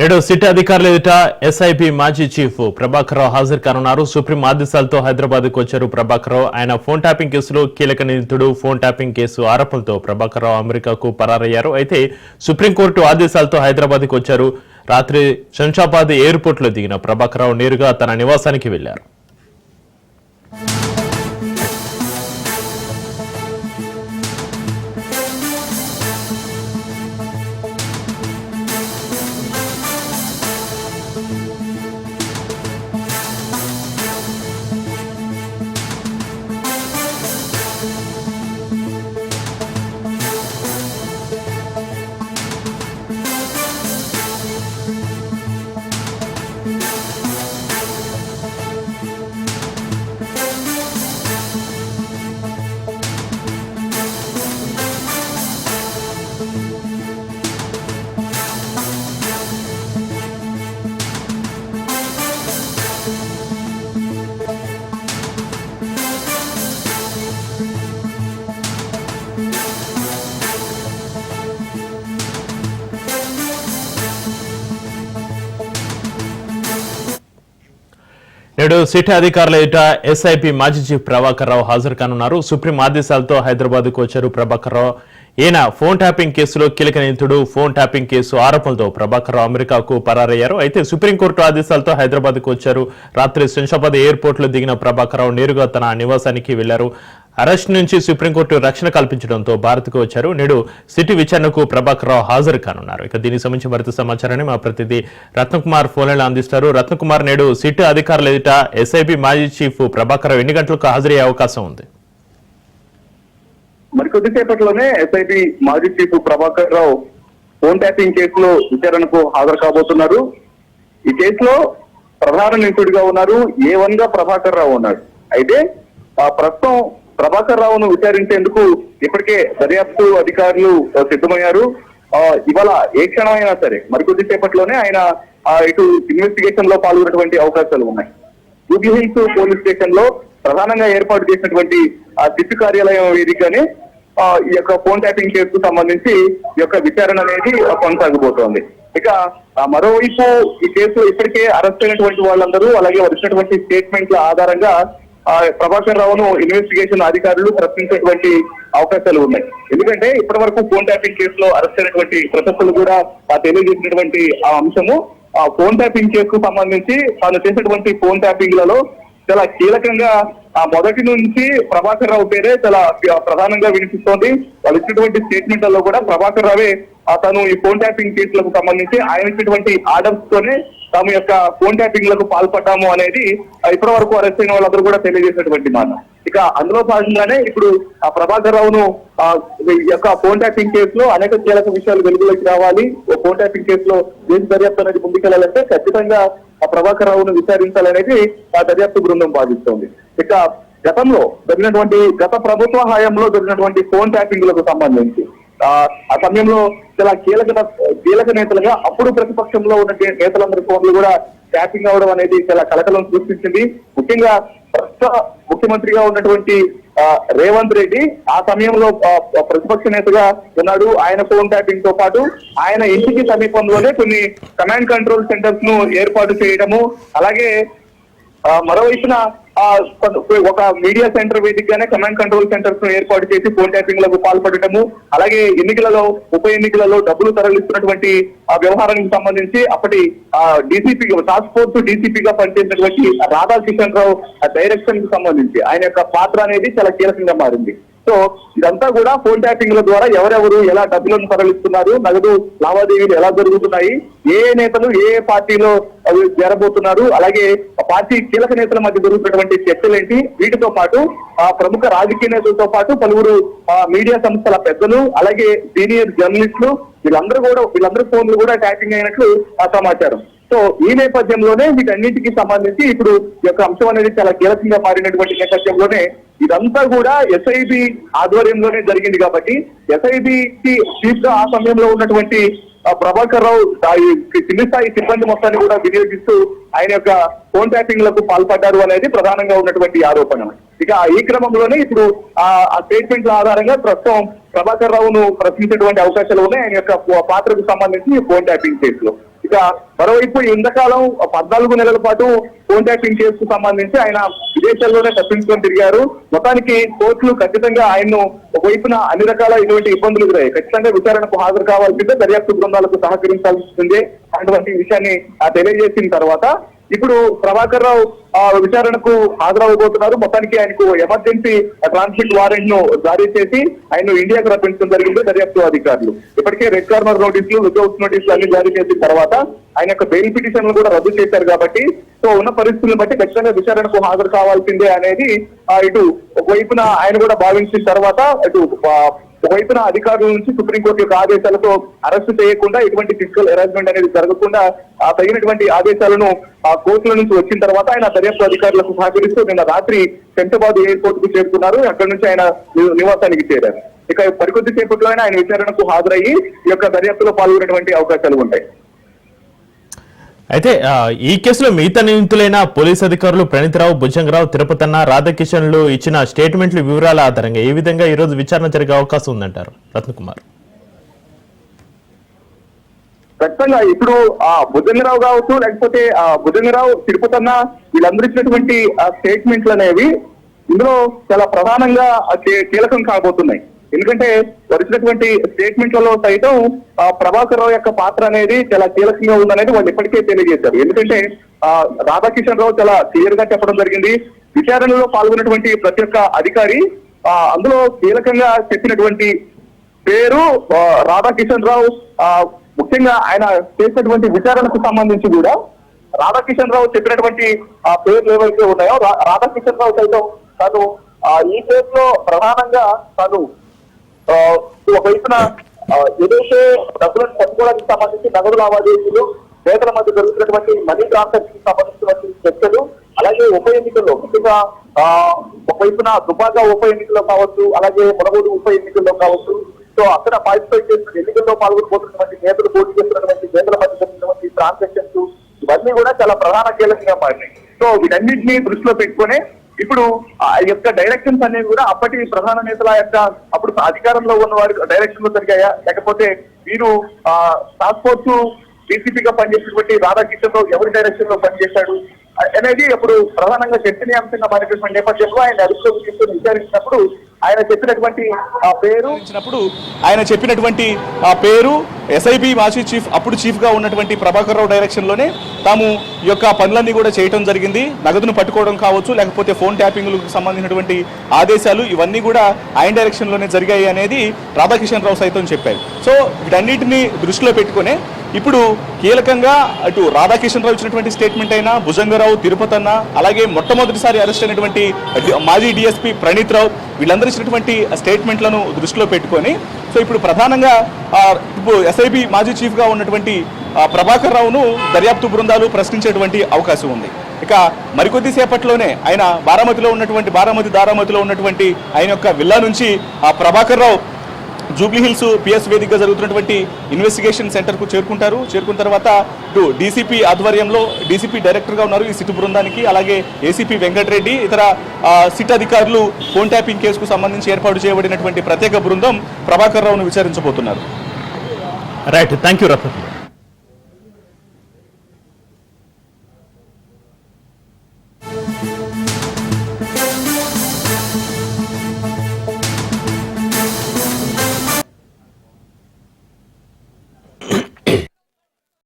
నేడు సిటీ అధికారుల ఎదుట ఎస్ఐపి మాజీ చీఫ్ ప్రభాకర్రావు హాజరు కానున్నారు. సుప్రీం ఆదేశాలతో హైదరాబాద్కు వచ్చారు ప్రభాకర్రావు ఆయన ఫోన్ ట్యాపింగ్ కేసులో కీలక నిందితుడు. ఫోన్ ట్యాపింగ్ కేసు ఆరోపణలతో ప్రభాకర్రావు అమెరికాకు పరారయ్యారు. అయితే సుప్రీంకోర్టు ఆదేశాలతో హైదరాబాద్కు వచ్చారు. రాత్రి శంషాబాద్ ఎయిర్పోర్ట్లో దిగిన ప్రభాకర్ రావు నేరుగా తన నివాసానికి వెళ్ళారు నేడు సిటీ అధికారుల ఎట ఎస్ఐపి మాజీ చీఫ్ ప్రభాకర్ రావు హాజరు కానున్నారు. సుప్రీం ఆదేశాలతో హైదరాబాద్కు వచ్చారు ప్రభాకర్ రావు. ఈయన ఫోన్ ట్యాపింగ్ కేసులో కీలక నిందితుడు. ఫోన్ ట్యాపింగ్ కేసు ఆరోపణలతో ప్రభాకర్ రావు అమెరికాకు పరారయ్యారు. అయితే సుప్రీంకోర్టు ఆదేశాలతో హైదరాబాద్కు వచ్చారు. రాత్రి శంషాబాద్ ఎయిర్పోర్ట్లో దిగిన ప్రభాకర్ రావు నేరుగా తన నివాసానికి వెళ్ళారు. అరెస్ట్ నుంచి సుప్రీంకోర్టు రక్షణ కల్పించడంతో భారత్కు వచ్చారు. నేడు సిటీ విచారణకు ప్రభాకర్ రావు హాజరు కానున్నారు. ఇక దీనికి సంబంధించి మరింత సమాచారాన్ని మా ప్రతినిధి రత్నకుమార్ ఫోన్లలో అందిస్తారు. రత్నకుమార్ నేడు సిటీ అధికారుల ఎదుట ఎస్ఐబి మాజీ చీఫ్ ప్రభాకర్ రావు ఎన్ని గంటలకు హాజరయ్యే అవకాశం ఉంది? మరి కొద్దిసేపట్లోనే ఎస్ఐటి మాజీ chief Prabhakar Rao phone tapping కేసులో విచారణకు హాజరు కాబోతున్నారు. ఈ కేసులో ప్రధాన నిందితుడిగా ఉన్నారు. ఏ వన్గా ప్రభాకర్ రావు ఉన్నాడు. అయితే ఆ ప్రస్తుతం ప్రభాకర్ రావును విచారించేందుకు ఇప్పటికే దర్యాప్తు అధికారులు సిద్ధమయ్యారు. ఆ, ఇవాళ ఏ క్షణమైనా సరే మరికొద్ది సేపట్లోనే ఆయన ఇటు ఇన్వెస్టిగేషన్లో పాల్గొనేటువంటి అవకాశాలు ఉన్నాయి. జూబ్లీ హిల్స్ పోలీస్ స్టేషన్లో ప్రధానంగా ఏర్పాటు చేసినటువంటి ఆ సిట్టు కార్యాలయం వేదికనే ఆ, ఈ యొక్క ఫోన్ ట్యాపింగ్ కేసుకు సంబంధించి ఈ యొక్క విచారణ అనేది కొనసాగిపోతోంది కొనసాగబోతోంది. ఇక ఆ, మరోవైపు ఈ కేసులో ఇప్పటికే అరెస్ట్ అయినటువంటి వాళ్ళందరూ అలాగే వచ్చినటువంటి స్టేట్మెంట్ల ఆధారంగా ప్రభాకర్ రావును ఇన్వెస్టిగేషన్ అధికారులు ప్రశ్నించేటువంటి అవకాశాలు ఉన్నాయి. ఎందుకంటే ఇప్పటి వరకు ఫోన్ ట్యాపింగ్ కేసులో అరెస్ట్ అయినటువంటి ప్రశస్తులు కూడా తెలియజేసినటువంటి ఆ అంశము ఆ ఫోన్ ట్యాపింగ్ కేసుకు సంబంధించి తాను చేసినటువంటి ఫోన్ ట్యాపింగ్లలో చాలా కీలకంగా ఆ మొదటి నుంచి ప్రభాకర్ రావు పేరే చాలా ప్రధానంగా వినిపిస్తోంది. వాళ్ళు ఇచ్చినటువంటి స్టేట్మెంట్లలో కూడా ప్రభాకర్ రావే తను ఈ ఫోన్ ట్యాపింగ్ కేసులకు సంబంధించి ఆయన ఇచ్చినటువంటి ఆర్డర్స్ తోనే తాము యొక్క ఫోన్ ట్యాపింగ్లకు పాల్పడ్డాము అనేది ఇప్పటి వరకు అరెస్ట్ అయిన వాళ్ళందరూ కూడా తెలియజేసినటువంటి మాట. ఇక అందులో భాగంగానే ఇప్పుడు ఆ ప్రభాకర్ రావును యొక్క ఫోన్ ట్యాపింగ్ కేసులో అనేక కీలక విషయాలు వెలుగులోకి రావాలి. ఓ ఫోన్ ట్యాపింగ్ కేసులో దేశ దర్యాప్తు అనేది ముందుకెళ్ళాలంటే ఖచ్చితంగా ఆ ప్రభాకర్ రావును విచారించాలనేది ఆ దర్యాప్తు బృందం భావిస్తోంది. ఇక గతంలో జరిగినటువంటి గత ప్రభుత్వ హయాంలో జరిగినటువంటి ఫోన్ ట్యాపింగ్లకు సంబంధించి ఆ సమయంలో చాలా కీలక కీలక నేతలుగా అప్పుడు ప్రతిపక్షంలో ఉన్న నేతలందరి ఫోన్లు కూడా ట్యాపింగ్ అవడం అనేది చాలా కలకలం సృష్టించింది. ముఖ్యంగా ప్రస్తుత ముఖ్యమంత్రిగా ఉన్నటువంటి ఆ, రేవంత్ రెడ్డి ఆ సమయంలో ప్రతిపక్ష నేతగా ఉన్నాడు. ఆయన ఫోన్ ట్యాపింగ్తో పాటు ఆయన ఇంటికి సమీపంలోనే కొన్ని కమాండ్ కంట్రోల్ సెంటర్స్ను ఏర్పాటు చేయడము అలాగే ఆ, మరోవైపున ఒక మీడియా సెంటర్ వేదికగానే కమాండ్ కంట్రోల్ సెంటర్స్ను ఏర్పాటు చేసి ఫోన్ ట్యాపింగ్లకు పాల్పడటము అలాగే ఎన్నికలలో ఉప ఎన్నికలలో డబ్బులు తరలిస్తున్నటువంటి ఆ వ్యవహారానికి సంబంధించి అప్పటి డీసీపీ టాస్క్ ఫోర్స్ డీసీపీగా పనిచేసినటువంటి రాధా కిషన్ రావు డైరెక్షన్కి సంబంధించి. ఆయన యొక్క పాత్ర అనేది చాలా కీలకంగా మారింది. సో ఇదంతా కూడా ఫోన్ ట్యాపింగ్ల ద్వారా ఎవరెవరు ఎలా డబ్బులను తరలిస్తున్నారు నగదు లావాదేవీలు ఎలా జరుగుతున్నాయి ఏ నేతలు ఏ పార్టీలో అవి చేరబోతున్నారు అలాగే పార్టీ కీలక నేతల మధ్య జరుగుతున్నటువంటి చర్చలేంటి వీటితో పాటు ఆ ప్రముఖ రాజకీయ నేతలతో పాటు పలువురు మీడియా సంస్థల పెద్దలు అలాగే సీనియర్ జర్నలిస్టులు వీళ్ళందరూ కూడా వీళ్ళందరూ ఫోన్లు కూడా ట్యాపింగ్ అయినట్లు ఆ సమాచారం. సో ఈ నేపథ్యంలోనే వీటన్నిటికీ సంబంధించి ఇప్పుడు ఈ యొక్క అంశం అనేది చాలా కీలకంగా మారినటువంటి నేపథ్యంలోనే ఇదంతా కూడా ఎస్ఐబి ఆధ్వర్యంలోనే జరిగింది కాబట్టి ఎస్ఐబికి చీఫ్గా ఆ సమయంలో ఉన్నటువంటి ప్రభాకర్ రావు ఆ, కింది స్థాయి సిబ్బంది మొత్తాన్ని కూడా వినియోగిస్తూ ఆయన యొక్క ఫోన్ ట్యాపింగ్లకు పాల్పడ్డారు అనేది ప్రధానంగా ఉన్నటువంటి ఆరోపణ. ఇక ఈ క్రమంలోనే ఇప్పుడు ఆ ఆ స్టేట్మెంట్ల ఆధారంగా ప్రస్తుతం ప్రభాకర్ రావును ప్రశ్నించేటువంటి అవకాశాలు ఉన్నాయి. ఆయన యొక్క పాత్రకు సంబంధించి ఫోన్ ట్యాపింగ్ కేసులో ఇక మరోవైపు ఇంతకాలం పద్నాలుగు నెలల పాటు ఫోన్ ట్యాపింగ్ కేసుకు సంబంధించి ఆయన విదేశాల్లోనే తప్పించుకొని తిరిగారు. మొత్తానికి కోర్టులు ఖచ్చితంగా ఆయన్ను ఒకవైపున అన్ని రకాల ఇటువంటి ఇబ్బందులు ఎదురయ్యాయి. ఖచ్చితంగా విచారణకు హాజరు కావాల్సిందే దర్యాప్తు బృందాలకు సహకరించాల్సిందే అటువంటి విషయాన్ని ఆ, తెలియజేసిన తర్వాత ఇప్పుడు ప్రభాకర్ రావు ఆ, విచారణకు హాజరవబోతున్నారు మొత్తానికి ఆయనకు ఎమర్జెన్సీ ట్రాన్సిట్ వారెంట్ను జారీ చేసి ఆయన ఇండియాకు రప్పించడం జరిగింది దర్యాప్తు అధికారులు. ఇప్పటికే రెడ్ కార్నర్ నోటీసులు వితౌట్ నోటీసులు అన్ని జారీ చేసిన తర్వాత ఆయన యొక్క బెయిల్ పిటిషన్ కూడా రద్దు చేశారు కాబట్టి సో ఉన్న పరిస్థితులను బట్టి ఖచ్చితంగా విచారణకు హాజరు కావాల్సిందే అనేది ఇటు ఒకవైపున ఆయన కూడా భావించిన తర్వాత ఇటు ఒకవైపున అధికారుల నుంచి సుప్రీంకోర్టు యొక్క ఆదేశాలతో అరెస్ట్ చేయకుండా ఎటువంటి ఫిజికల్ హెరాస్మెంట్ అనేది జరగకుండా ఆ తగినటువంటి ఆదేశాలను ఆ కోర్టుల నుంచి వచ్చిన తర్వాత ఆయన దర్యాప్తు అధికారులకు సహకరిస్తూ నిన్న రాత్రి శంషాబాద్ ఎయిర్పోర్ట్కు చేరుకున్నారు. అక్కడి నుంచి ఆయన నివాసానికి చేరారు. ఇక మరికొద్ది సేపట్లోనే ఆయన విచారణకు హాజరయ్యి ఈ యొక్క దర్యాప్తులో పాల్గొనేటువంటి అవకాశాలు ఉంటాయి. అయితే ఈ కేసులో మిగతా నిందితులైన పోలీస్ అధికారులు ప్రణీతరావు భుజంగరావు తిరుపతన్న రాధాకిషన్లు ఇచ్చిన స్టేట్మెంట్లు వివరాల ఆధారంగా ఏ విధంగా ఈరోజు విచారణ జరిగే అవకాశం ఉందంటారు రత్నకుమార్ ఖచ్చితంగా ఇప్పుడు ఆ భుజంగరావు కావచ్చు లేకపోతే ఆ భుజంగరావు తిరుపతన్న వీళ్ళందరూ ఇచ్చినటువంటి ఆ స్టేట్మెంట్లు అనేవి ఇందులో చాలా ప్రధానంగా కీలకం కాబోతున్నాయి. ఎందుకంటే వచ్చినటువంటి స్టేట్మెంట్లలో సైతం ప్రభాకర్ రావు యొక్క పాత్ర అనేది చాలా కీలకంగా ఉందనేది వాళ్ళు ఇప్పటికే తెలియజేశారు. ఎందుకంటే ఆ రాధాకిషన్ రావు చాలా క్లియర్గా చెప్పడం జరిగింది. విచారణలో పాల్గొన్నటువంటి ప్రతి ఒక్క అధికారి ఆ అందులో కీలకంగా చెప్పినటువంటి పేరు రాధాకిషన్ రావు. ఆ, ముఖ్యంగా ఆయన చేసినటువంటి విచారణకు సంబంధించి కూడా రాధాకిషన్ రావు చెప్పినటువంటి ఆ పేర్లు ఏవైతే ఉన్నాయో రా- రాధాకిషన్ రావు సైతం తను ఈ కేసులో ప్రధానంగా తను ఒకవైపున ఏదైతే డబ్బులను పట్టుకోవడానికి సంబంధించి నగదు లావాదేవీలు నేతల మధ్య జరుగుతున్నటువంటి మనీ ట్రాన్సాక్షన్ సంబంధించినటువంటి చర్చలు అలాగే ఉప ఎన్నికల్లో ముఖ్యంగా ఆ, ఒకవైపున దుబాగా ఉప ఎన్నికల్లో కావచ్చు అలాగే మునగోడు ఉప ఎన్నికల్లో కావచ్చు. సో అక్కడ పార్టిసిపేట్ చేస్తున్న ఎన్నికల్లో పాల్గొనబోతున్నటువంటి నేతలు పోటీ చేస్తున్నటువంటి నేతల మధ్య జరిగినటువంటి ట్రాన్సాక్షన్స్ ఇవన్నీ కూడా చాలా ప్రధాన కీలకంగా మారినాయి. సో వీటన్నింటినీ దృష్టిలో పెట్టుకునే ఇప్పుడు ఆ యొక్క డైరెక్షన్స్ అనేవి కూడా అప్పటి ప్రధాన నేతల యొక్క అప్పుడు అధికారంలో ఉన్న వారి డైరెక్షన్లో జరిగాయా? లేకపోతే వీరు ఆ టాస్క్ ఫోర్స్ డీసీపీగా పనిచేసినటువంటి రాధాకిషన్ రావు ఎవరి డైరెక్షన్లో పనిచేశాడు? అనేది ఇప్పుడు ప్రధానంగా చర్చనీయాంశంగా మారినటువంటి నేపథ్యంలో ఆయన అదుపులోకి తీసుకుని విచారించినప్పుడు ఆయన చెప్పినటువంటి ఆ పేరు ఇచ్చినప్పుడు ఆయన చెప్పినటువంటి ఆ పేరు ఎస్ఐబి మాజీ చీఫ్ అప్పుడు చీఫ్గా ఉన్నటువంటి ప్రభాకర్ రావు డైరెక్షన్లోనే తాము ఈ యొక్క పనులన్నీ కూడా చేయటం జరిగింది. నగదును పట్టుకోవడం కావచ్చు లేకపోతే ఫోన్ ట్యాపింగ్లకు సంబంధించినటువంటి ఆదేశాలు ఇవన్నీ కూడా ఆయన డైరెక్షన్లోనే జరిగాయి అనేది రాధాకిషన్ రావు సైతం చెప్పారు. సో వీటన్నిటిని దృష్టిలో పెట్టుకునే ఇప్పుడు కీలకంగా అటు రాధాకిషన్ రావు ఇచ్చినటువంటి స్టేట్మెంట్ అయినా భుజంగరావు తిరుపతి అన్న అలాగే మొట్టమొదటిసారి అరెస్ట్ అయినటువంటి మాజీ డిఎస్పీ ప్రణీత్ రావు వీళ్ళందరూ ఇచ్చినటువంటి స్టేట్మెంట్లను దృష్టిలో పెట్టుకొని సో ఇప్పుడు ప్రధానంగా ఇప్పుడు ఎస్ఐబి మాజీ చీఫ్గా ఉన్నటువంటి ప్రభాకర్ రావును దర్యాప్తు బృందాలు ప్రశ్నించేటువంటి అవకాశం ఉంది. ఇక మరికొద్ది సేపట్లోనే ఆయన బారామతిలో ఉన్నటువంటి బారామతి దారామతిలో ఉన్నటువంటి ఆయన యొక్క విల్లా నుంచి ఆ Prabhakar Rao Jubilee Hills PS వేదికగా జరుగుతున్నటువంటి ఇన్వెస్టిగేషన్ సెంటర్కు చేరుకుంటారు. చేరుకున్న తర్వాత ఇటు డీసీపీ ఆధ్వర్యంలో డీసీపీ డైరెక్టర్గా ఉన్నారు ఈ సిట్ బృందానికి అలాగే ఏసీపీ వెంకటరెడ్డి ఇతర సిట్ అధికారులు ఫోన్ ట్యాపింగ్ కేసుకు సంబంధించి ఏర్పాటు చేయబడినటువంటి ప్రత్యేక బృందం ప్రభాకర్ రావును విచారించబోతున్నారు. Right thank you Ratnakumar